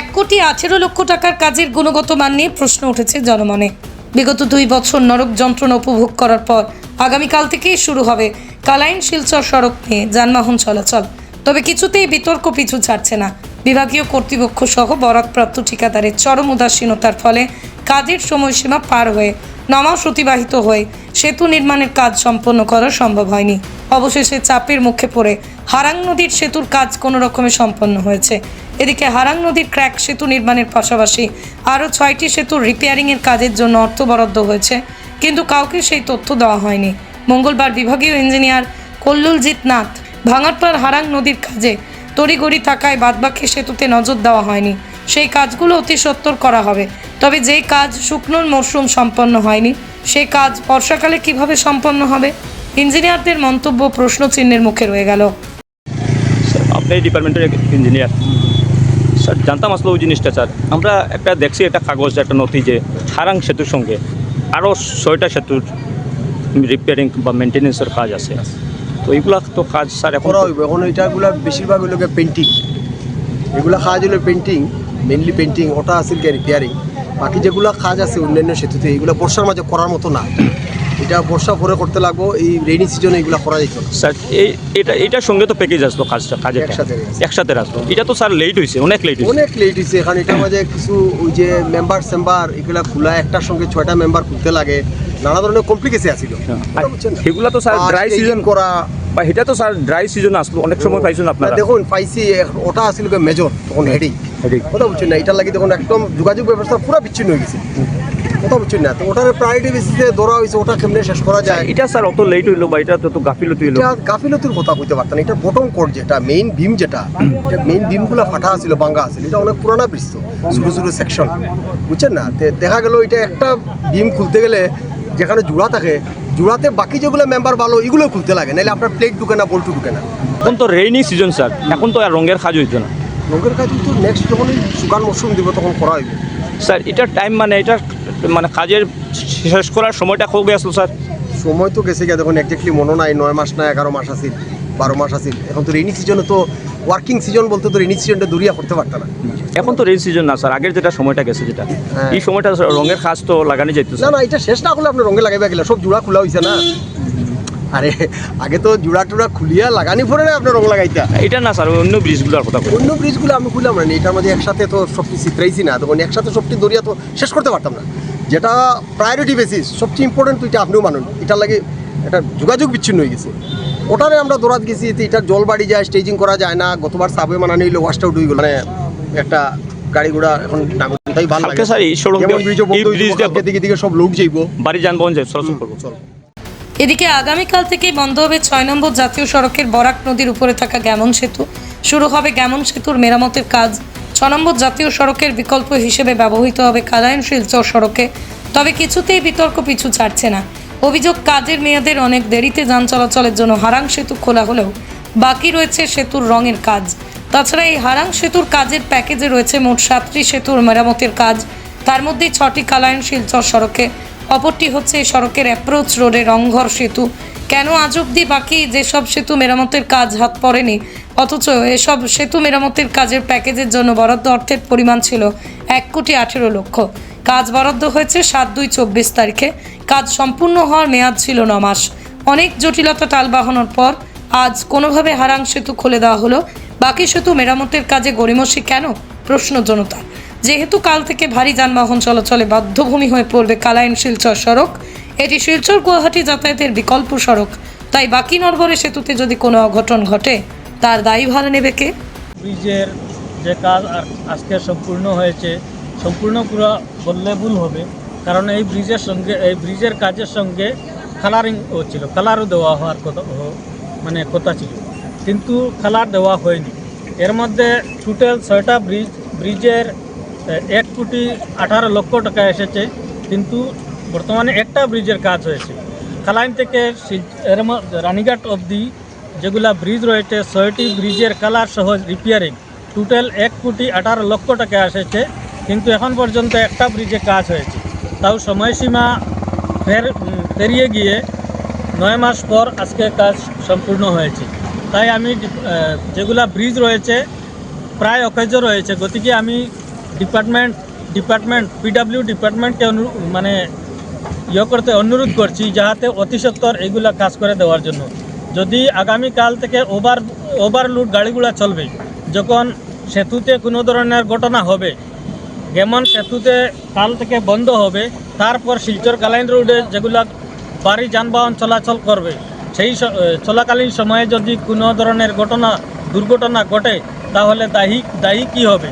এক কোটি আঠেরো লক্ষ টাকার কাজের গুণগত মান নিয়ে প্রশ্ন উঠেছে জনমনে। বিগত দুই বছর নরক যন্ত্রণা উপভোগ করার পর আগামীকাল থেকেই শুরু হবে কালাইন শিলচর সড়ক নিয়ে যানবাহন চলাচল। তবে কিছুতেই বিতর্ক পিছু ছাড়ছে না। বিভাগীয় কর্তৃপক্ষ সহ বরাকপ্রাপ্ত ঠিকাদারের চরম উদাসীনতার ফলে কাজের সময়সীমা পার হয়ে নমাস অতিবাহিত হয়ে সেতু নির্মাণের কাজ সম্পন্ন করা সম্ভব হয়নি। অবশেষে চাপের মুখে পড়ে হারাং নদীর সেতুর কাজ কোনো রকমে সম্পন্ন হয়েছে। এদিকে হারাং নদীর ক্র্যাক সেতু নির্মাণের পাশাপাশি আরও ছয়টি সেতুর রিপেয়ারিংয়ের কাজের জন্য অর্থ বরাদ্দ হয়েছে, কিন্তু কাউকে সেই তথ্য দেওয়া হয়নি। মঙ্গলবার বিভাগীয় ইঞ্জিনিয়ার কল্লুলজিৎ নাথ ভাঙারপাড় হারাং নদীর কাজে তড়িগড়ি থাকায় বাদবাকি সেতুতে নজর দেওয়া হয়নি। সেই কাজগুলো অতি সত্বর করা হবে, তবে যেই কাজ শুকনোর মরশুম সম্পন্ন হয়নি সেই কাজ বর্ষাকালে কীভাবে সম্পন্ন হবে? ইঞ্জিনিয়ারদের মন্তব্য প্রশ্নচিহ্নের মুখে রয়ে গেল। আপনি ডিপার্টমেন্টের ইঞ্জিনিয়ার। স্যার, জানতাম আসলে ওই জিনিসটা, স্যার। আমরা একটা দেখছি, একটা কাগজ, একটা নথি যে হারাং সেতুর সঙ্গে আরও ছয়টা সেতুর রিপেয়ারিং বা মেনটেন্যান্সের কাজ আছে। তো এইগুলা তো কাজ, স্যার, এখন এখন এটাগুলা বেশিরভাগ হইল পেন্টিং এগুলা কাজ হলো পেন্টিং মেনলি পেন্টিং ওটা আছে রিপেয়ারিং বাকি যেগুলো কাজ আছে অন্যান্য সেতুতে, এগুলো বর্ষার মাঝে করার মতো না। এটা বর্ষা পরে করতে লাগবো এই রেইনি সিজনে এগুলো করা যেত স্যার এই এটা এটার সঙ্গে তো প্যাকেজ আসতো কাজটা কাজের একসাথে। একসাথে আসতো। এটা তো স্যার লেট হয়েছে অনেক লেট হয়েছে অনেক লেট হয়েছে এখানে এটা মাঝে কিছু ওই যে মেম্বার চেম্বার এগুলা খোলা একটার সঙ্গে ছয়টা মেম্বার খুলতে লাগে। নানা ধরনের কমপ্লিকেশন আছিল। আর সেগুলা তো স্যার ড্রাই সিজন করা। বা এটা তো স্যার ড্রাই সিজন আসলো অনেক সময় পাইছেন আপনারা। দেখুন পাইছি ওটা আসছিল মেজর তখন হেডিং Headache। কথা বলছেন না এটার লাগি দেখুন একদম যোগাযোগ ব্যবস্থা পুরো বিচ্ছিন্ন হয়ে গেছে। কথা বুঝছেন না। তো ওটার প্রায়োরিটি বেসিসে ধরা হয়েছে ওটা কেমনে শেষ করা যায়? এটা স্যার অত লেট হইল বা এটা তো গাফিলতি হইল? এটা গাফিলতির কথা কইতে পারতাম এটা বটম কোড যেটা মেইন বিম যেটা এটা মেইন বিমগুলো ফাটা আছিল ভাঙ্গা আছিল। এটা অনেক পুরানা ব্রিজ তো ছোটো ছোটো সেকশন বুঝছেন না? তে দেখা গেল এটা একটা বিম খুলতে গেলে যেখানে জোড়া থাকে জোড়াতে বাকি যেগুলো মেম্বার ভালো এগুলো খুলতে লাগে। নাহলে আপনার প্লেট ঢুকে না বল্টু ঢুকে না। এখন তো রেইনি সিজন স্যার এখন তো আর রঙের কাজ হইতো না। রঙের কাজ কিন্তু নেক্সট যখন শুকান মরশুম দিব তখন করা হইবে। স্যার এটার টাইম মানে এটা মানে কাজের শেষ করার সময়টা কবে আসলো স্যার? সময় তো গেছে গিয়ে দেখুন একজাক্টলি মনে নাই নয় মাস না এগারো মাস আছিল বারো মাস আছিল এখন তো রেনি সিজনে তো ওয়ার্কিং সিজন বলতে তো রেনি সিজনটা দূরিয়া করতে পারত না। এখন তো রেইন সিজন না স্যার আগের যেটা সময়টা গেছে যেটা। হ্যাঁ। এই সময়টা রঙের কাজ তো লাগানো যাইতো না না এটা শেষ না করলে আপনি রঙে লাগাইবা গেলে সব জোড়া খোলা হয়েছে না। আরে আগে তো জোড়া টুড়া খুলিয়া লাগানি পরে না আপনি রং লাগাইতা। এটা না স্যার অন্য ব্রিজগুলোর কথা অন্য ব্রিজগুলো আমি খুললাম না এটার মধ্যে একসাথে তো সবটি চিত্রাইছি না তখন একসাথে সবটি দরিয়া তো শেষ করতে পারতাম না। যেটা প্রায়োরিটি বেসিস সবচেয়ে ইম্পর্টেন্ট এটা আপনিও মানুন এটার লাগে একটা যোগাযোগ বিচ্ছিন্ন হয়ে গেছে। ওটারে আমরা দৌড়াত গেছি যে এটার জল বাড়ি যায় স্টেজিং করা যায় না গতবার সাবওয়ে মানানি হইল ওয়াশ আউট হয়ে গেল মানে একটা গাড়ি ঘোড়া এখন নাগরিকটাই ভালো লাগে। স্যার এই সড়ক দিকে সব লোক যাইবো। বাড়ি যানবাহন চলাচল করব। চল। এদিকে আগামীকাল থেকেই বন্ধ হবে ছয় নম্বর জাতীয় সড়কের বরাক নদীর উপরে থাকা গ্যামন সেতু। শুরু হবে গ্যামন সেতুর মেরামতের কাজ। ছ নম্বর জাতীয় সড়কের বিকল্প হিসেবে ব্যবহৃত হবে কালায়ন শিলচর সড়কে। তবে কিছুতেই বিতর্ক পিছু ছাড়ছে না। অভিযোগ কাজের মেয়াদের অনেক দেরিতে যান চলাচলের জন্য হারাং সেতু খোলা হলেও বাকি রয়েছে সেতুর রঙের কাজ। তাছাড়া এই হারাং সেতুর কাজের প্যাকেজে রয়েছে মোট সাতটি সেতুর মেরামতের কাজ। তার মধ্যে ছটি কালায়ন শিলচর সড়কে। অপরটি হচ্ছে সড়কের অ্যাপ্রোচ রোডে রংঘর সেতু। কেন আজ অব্দি বাকি যেসব সেতু মেরামতের কাজ হাত পড়েনি, অথচ এসব সেতু মেরামতের কাজের প্যাকেজের জন্য বরাদ্দ অর্থের পরিমাণ ছিল এক কোটি আঠেরো লক্ষ। কাজ বরাদ্দ হয়েছে সাত দুই চব্বিশ তারিখে। কাজ সম্পূর্ণ হওয়ার মেয়াদ ছিল ন মাস। অনেক জটিলতা টাল বাহানোর পর আজ কোনোভাবে হারাং সেতু খুলে দেওয়া হলো। বাকি সেতু মেরামতের কাজে গরিমসি কেন? প্রশ্ন জনতার। যেহেতু কাল থেকে ভারী যানবাহন চলাচলে বাধ্যভূমি হয়ে পড়বে কালাইন শিলচর সড়ক। এটি শিলচর গুয়াহাটি যাতায়াতের বিকল্প সড়ক। তাই বাকি নরবরে সেতুতে যদি কোনো অঘটন ঘটে, তার দায়ী ভার নেবে কে? ব্রিজের যে কাজ আজকে সম্পূর্ণ হয়েছে, সম্পূর্ণ পুরো বললে ভুল হবে। কারণ এই ব্রিজের সঙ্গে, এই ব্রিজের কাজের সঙ্গে কালারিং ছিল। কালারও দেওয়া হওয়ার কথা মানে কথা ছিল। কিন্তু কালার দেওয়া হয়নি। এর মধ্যে টোটাল ছয়টা ব্রিজ, ব্রিজের এক কোটি আঠারো লক্ষ টাকা এসেছে, কিন্তু বর্তমানে একটা ব্রিজের কাজ হয়েছে। কালাইন থেকে রানীঘাট অবধি যেগুলা ব্রিজ রয়েছে, ছয়টি ব্রিজের কালার সহ রিপেয়ারিং টোটাল এক কোটি আঠারো লক্ষ টাকা এসেছে, কিন্তু এখন পর্যন্ত একটা ব্রিজে কাজ হয়েছে। তাও সময়সীমা ফের পেরিয়ে গিয়ে নয় মাস পর আজকে কাজ সম্পূর্ণ হয়েছে। তাই আমি যেগুলা ব্রিজ রয়েছে, প্রায় অকেজ রয়েছে। গতিকে আমি ডিপার্টমেন্ট ডিপার্টমেন্ট পিডাব্লিউ ডিপার্টমেন্টকে মানে ইয়ে করতে অনুরোধ করছি যাহাতে অতি সত্বর এইগুলা কাজ করে দেওয়ার জন্য। যদি আগামীকাল থেকে ওভার, ওভারলোড গাড়িগুলো চলবে, যখন সেতুতে কোনো ধরনের ঘটনা হবে, যেমন সেতুতে কাল থেকে বন্ধ হবে, তারপর শিলচর কালাইন রোডে যেগুলা বাড়ি যানবাহন চলাচল করবে, সেই চলাকালীন সময়ে যদি কোনো ধরনের ঘটনা, দুর্ঘটনা ঘটে, তাহলে দায়ী দায়ী কী হবে?